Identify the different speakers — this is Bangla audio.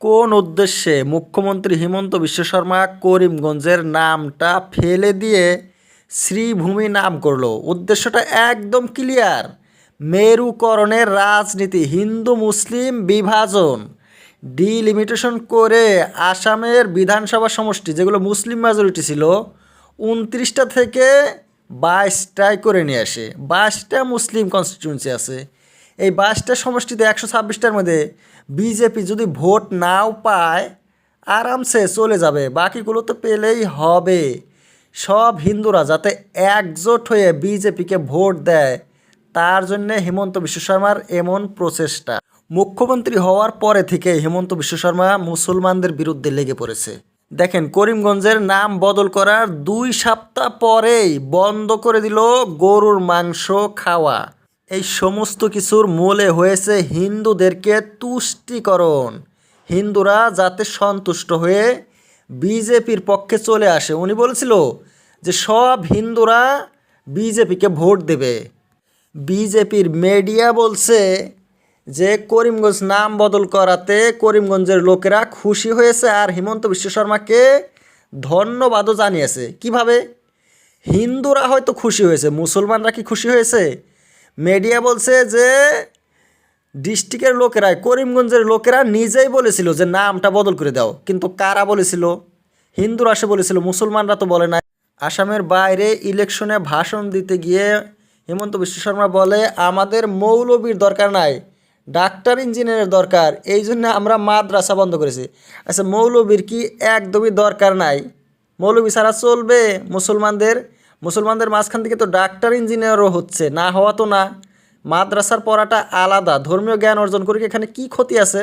Speaker 1: কোন উদ্দেশ্যে মুখ্যমন্ত্রী হিমন্ত বিশ্ব শর্মা করিমগঞ্জের নামটা ফেলে দিয়ে শ্রীভূমি নাম করল? উদ্দেশ্যটা একদম ক্লিয়ার। মেরুকরণের রাজনীতি, হিন্দু মুসলিম বিভাজন। ডিলিমিটেশন করে আসামের বিধানসভা সমষ্টি, যেগুলো মুসলিম মেজরিটি ছিল, উনত্রিশটা থেকে বাইশটায় করে নিয়ে আসে। বাইশটা মুসলিম কনস্টিটিউন্সি আছে। এই বাইশটা সমষ্টিতে একশো ছাব্বিশটার মধ্যে বিজেপি যদি ভোট নাও পায়, আরামসে চলে যাবে। বাকিগুলো তো পেলেই হবে। সব হিন্দুরা যাতে একজোট হয়ে বিজেপিকে ভোট দেয়, তার জন্যে হেমন্ত বিশ্ব শর্মার এমন প্রচেষ্টা। মুখ্যমন্ত্রী হওয়ার পরে থেকে হিমন্ত বিশ্ব শর্মা মুসলমানদের বিরুদ্ধে লেগে পড়েছে। দেখেন, করিমগঞ্জের নাম বদল করার দুই সপ্তাহ পরেই বন্ধ করে দিল গরুর মাংস খাওয়া। এই সমস্ত কিছুর মূলে হয়েছে হিন্দুদেরকে তুষ্টিকরণ। হিন্দুরা যাতে সন্তুষ্ট হয়ে বিজেপির পক্ষে চলে আসে। উনি বলেছিল যে সব হিন্দুরা বিজেপিকে ভোট দেবে। বিজেপির মিডিয়া বলছে যে করিমগঞ্জ নাম বদল করাতে করিমগঞ্জের লোকেরা খুশি হয়েছে আর হিমন্ত বিশ্ব শর্মাকে ধন্যবাদও জানিয়েছে। কীভাবে? হিন্দুরা হয়তো খুশি হয়েছে। মুসলমানরা কি খুশি হয়েছে? মিডিয়া বলছে যে ডিস্ট্রিক্টের লোকেরা, করিমগঞ্জের লোকেরা নিজেই বলেছিল যে নামটা বদল করে দাও। কিন্তু কারা বলেছিল? হিন্দুরা সে বলেছিল, মুসলমানরা তো বলে না আসামের বাইরে ইলেকশনে ভাষণ দিতে গিয়ে হিমন্ত বিশ্ব শর্মা বলে, আমাদের মৌলবীর দরকার নাই, ডাক্তার ইঞ্জিনিয়ারের দরকার, এই জন্য আমরা মাদ্রাসা বন্ধ করেছি। আচ্ছা মৌলবীর কি একদমই দরকার নাই? মৌলবী ছাড়া চলবে মুসলমানদের মুসলমানদের মাঝখান থেকে তো ডাক্তার, ইঞ্জিনিয়ারও হচ্ছে, না হওয়া তো না। মাদ্রাসার পড়াটা আলাদা, ধর্মীয় জ্ঞান অর্জন করে এখানে কি ক্ষতি আছে?